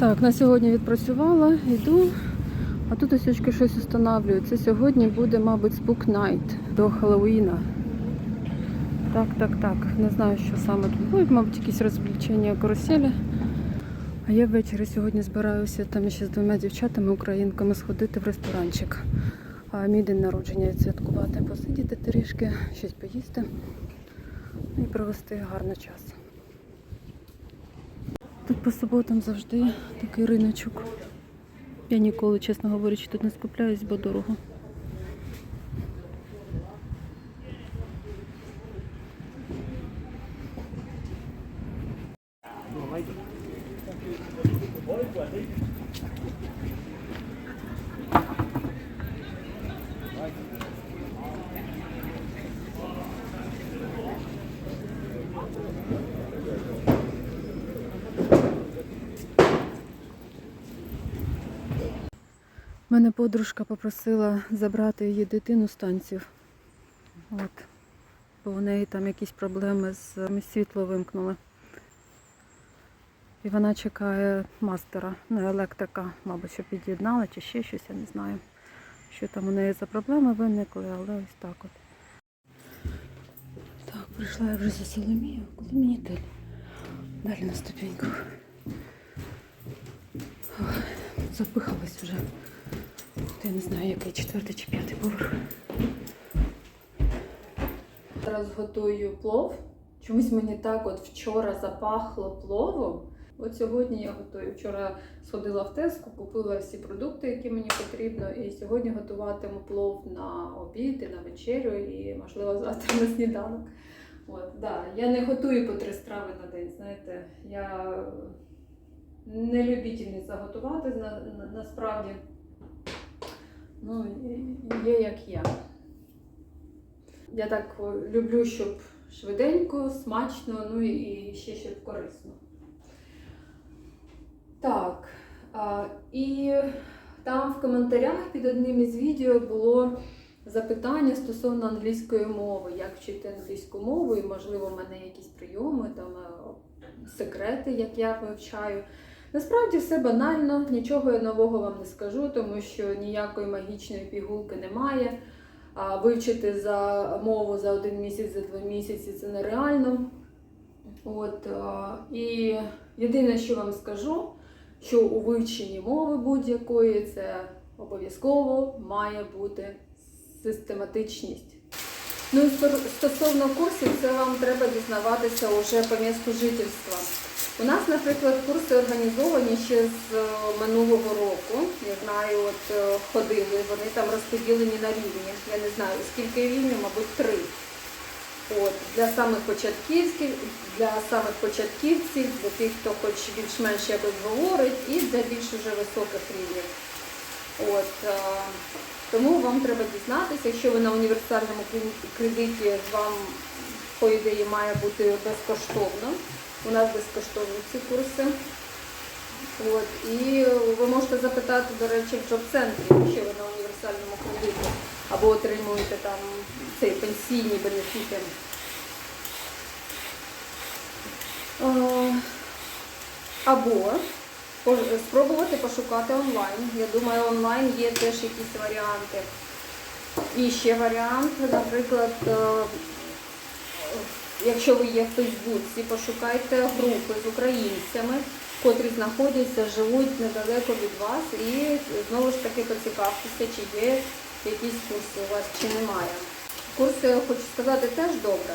Так, на сьогодні відпрацювала, йду. А тут ось щось встановлюють. Це сьогодні буде, мабуть, Spook Night до Хеллоуіна. Так, так, так. Не знаю, що саме тут буде, мабуть, якісь розвлечення каруселі. А я ввечері сьогодні збираюся там ще з двома дівчатами, українками, сходити в ресторанчик. А мій день народження відсвяткувати, посидіти трішки, щось поїсти і провести гарний час. Тут по суботам завжди такий риночок. Я ніколи, чесно говорячи, тут не скупляюсь, бо дорого. Мене подружка попросила забрати її дитину з танців. От. Бо в неї там якісь проблеми з світло вимкнули. І вона чекає мастера, ну, електрика, мабуть, що під'єднала чи ще щось, я не знаю. Що там у неї за проблеми виникли, але ось так от. Так, прийшла я вже за Соломію. Куди мені далі? Далі на ступеньку. Запихалась вже. Я не знаю, який четвертий чи п'ятий поверх. Зараз готую плов. Чомусь мені так от вчора запахло пловом. От сьогодні я готую. Вчора сходила в Теску, купила всі продукти, які мені потрібно, і сьогодні готуватиму плов на обід і на вечерю, і можливо завтра на сніданок. От, да. Я не готую по три страви на день. Знаєте, я не любительниця готувати на, на, насправді. Ну, є як є. Я так люблю, щоб швиденько, смачно, ну і- ще щоб корисно. Так. А, і там в коментарях під одним із відео було запитання стосовно англійської мови, як вчити англійську мову, і, можливо, в мене якісь прийоми, там е, секрети, як я вивчаю. Насправді все банально, нічого я нового вам не скажу, тому що ніякої магічної пігулки немає. А вивчити за мову за один місяць, за два місяці це нереально. От, і єдине, що вам скажу, що у вивченні мови будь-якої це обов'язково має бути систематичність. Ну і стосовно курсів, це вам треба дізнаватися уже по місту жительства. У нас, наприклад, курси організовані ще з е, минулого року. Я знаю, от е, ходили, вони там розподілені на рівні. Я не знаю, скільки рівнів, мабуть, три. От, для самих початківських, для самих початківців, для тих, хто хоч більш-менш якось говорить, і для більш уже високих рівнів. От, е, тому вам треба дізнатися, якщо ви на універсальному кредиті, вам, по ідеї, має бути безкоштовно. У нас безкоштовні ці курси. От, і ви можете запитати, до речі, в джоб-центрі, якщо ви на універсальному кредиті, або отримуєте там цей пенсійні бенефіти. Е, Або спробувати пошукати онлайн. Я думаю, онлайн є теж якісь варіанти. І ще варіант, наприклад, е, якщо ви є в Фейсбуці, пошукайте групи з українцями, котрі знаходяться, живуть недалеко від вас, і знову ж таки поцікавтеся, чи є якісь курси у вас, чи немає. Курси, хочу сказати, теж добре.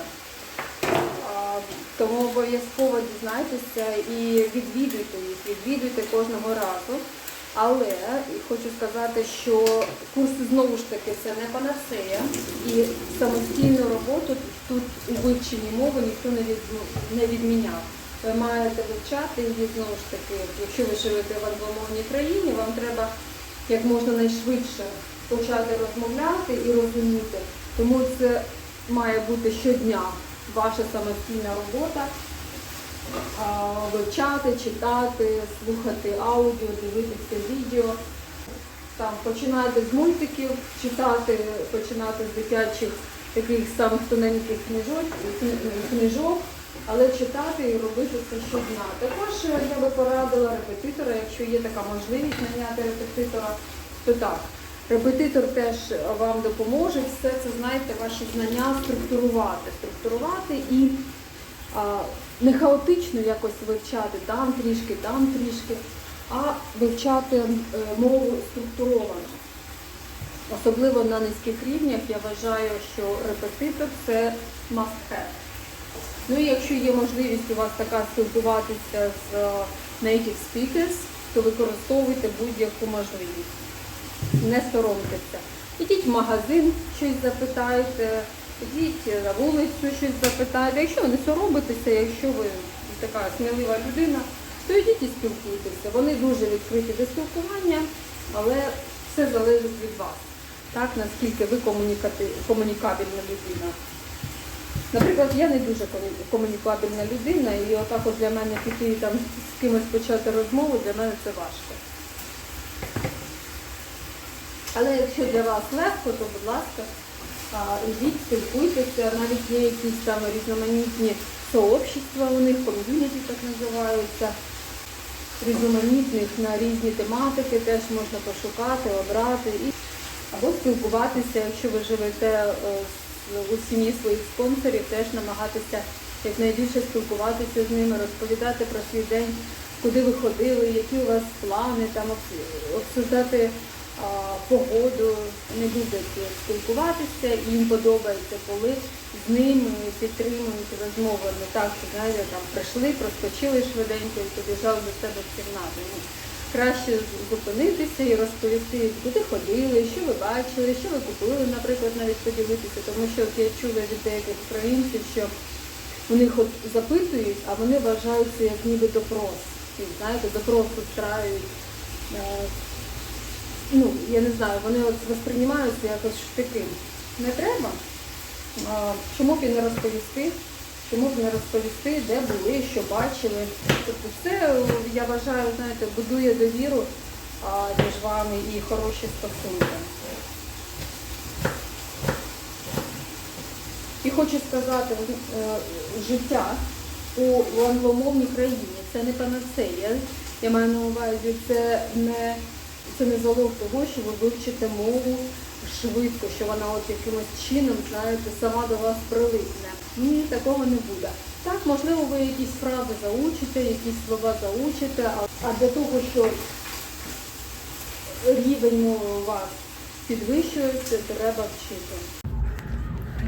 Тому обов'язково дізнайтеся і відвідуйте їх, відвідуйте кожного разу. Але хочу сказати, що курси знову ж таки це не панацея, і самостійну роботу тут у вивченні мови ніхто не, від, не відміняв. Ви маєте вивчати її знову ж таки, якщо ви живете в англомовній країні, вам треба як можна найшвидше почати розмовляти і розуміти. Тому це має бути щодня ваша самостійна робота. Вивчати, читати, слухати аудіо, дивитися відео. Там починати з мультиків, читати, починати з дитячих таких самих тоненьких книжок, книжок але читати і робити це щодня. Також я би порадила репетитора, якщо є така можливість наняти репетитора, то так. Репетитор теж вам допоможе все це, знаєте, ваші знання структурувати, структурувати і не хаотично якось вивчати там трішки, там трішки, а вивчати е, мову структуровано. Особливо на низьких рівнях я вважаю, що репетитор це must have. Ну і якщо є можливість у вас така спілкуватися з е, native speakers, то використовуйте будь-яку можливість. Не соромтеся. Ідіть в магазин, щось запитайте, ідіть на вулицю, щось запитайте. Якщо ви не соромитеся, якщо ви така смілива людина, то йдіть і спілкуйтеся. Вони дуже відкриті до спілкування, але все залежить від вас. Так, наскільки ви комунікабельна людина. Наприклад, я не дуже комунікабельна людина, і отак от для мене піти там з кимось почати розмову, для мене це важко. Але якщо для вас легко, то будь ласка, ідіть, спілкуйтеся, навіть є якісь там різноманітні сообщества у них, ком'юніті так називаються, різноманітних на різні тематики теж можна пошукати, обрати. І... Або спілкуватися, якщо ви живете е, у сім'ї своїх спонсорів, теж намагатися якнайбільше спілкуватися з ними, розповідати про свій день, куди ви ходили, які у вас плани, там обсуждати погоду, не люблять спілкуватися, їм подобається, коли з ними підтримують розмови. Не так, що знаєте, там прийшли, проскочили швиденько і побіжали до себе в кімнату. Ні. Краще зупинитися і розповісти, куди ходили, що ви бачили, що ви купили, наприклад, навіть поділитися, тому що от я чула від деяких українців, що у них от запитують, а вони вважають це як ніби допрос. І, знаєте, допрос устраюють. Ну, я не знаю, вони от восприймаються якось таким. Не треба. А, чому б і не розповісти? Чому б не розповісти, де були, що бачили. Тобто це, я вважаю, знаєте, будує довіру а, між вами і хороші стосунки. І хочу сказати, е, життя у англомовній країні це не панацея. Я маю на увазі, це не, це не залог того, що ви вивчите мову швидко, що вона от якимось чином, знаєте, сама до вас прилипне. Ні, такого не буде. Так, можливо, ви якісь фрази заучите, якісь слова заучите, а, для того, щоб рівень мови у вас підвищується, треба вчити.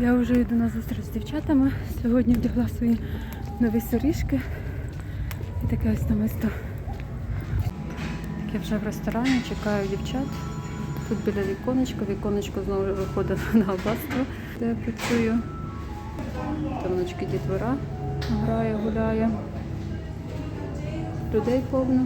Я вже йду на зустріч з дівчатами. Сьогодні вдягла свої нові соріжки. І таке ось намисто. Я вже в ресторані чекаю дівчат. Тут біля віконечка, віконечко знову виходить на аббатство, де я працюю. Там внучки дітвора грає, гуляє. Людей повно.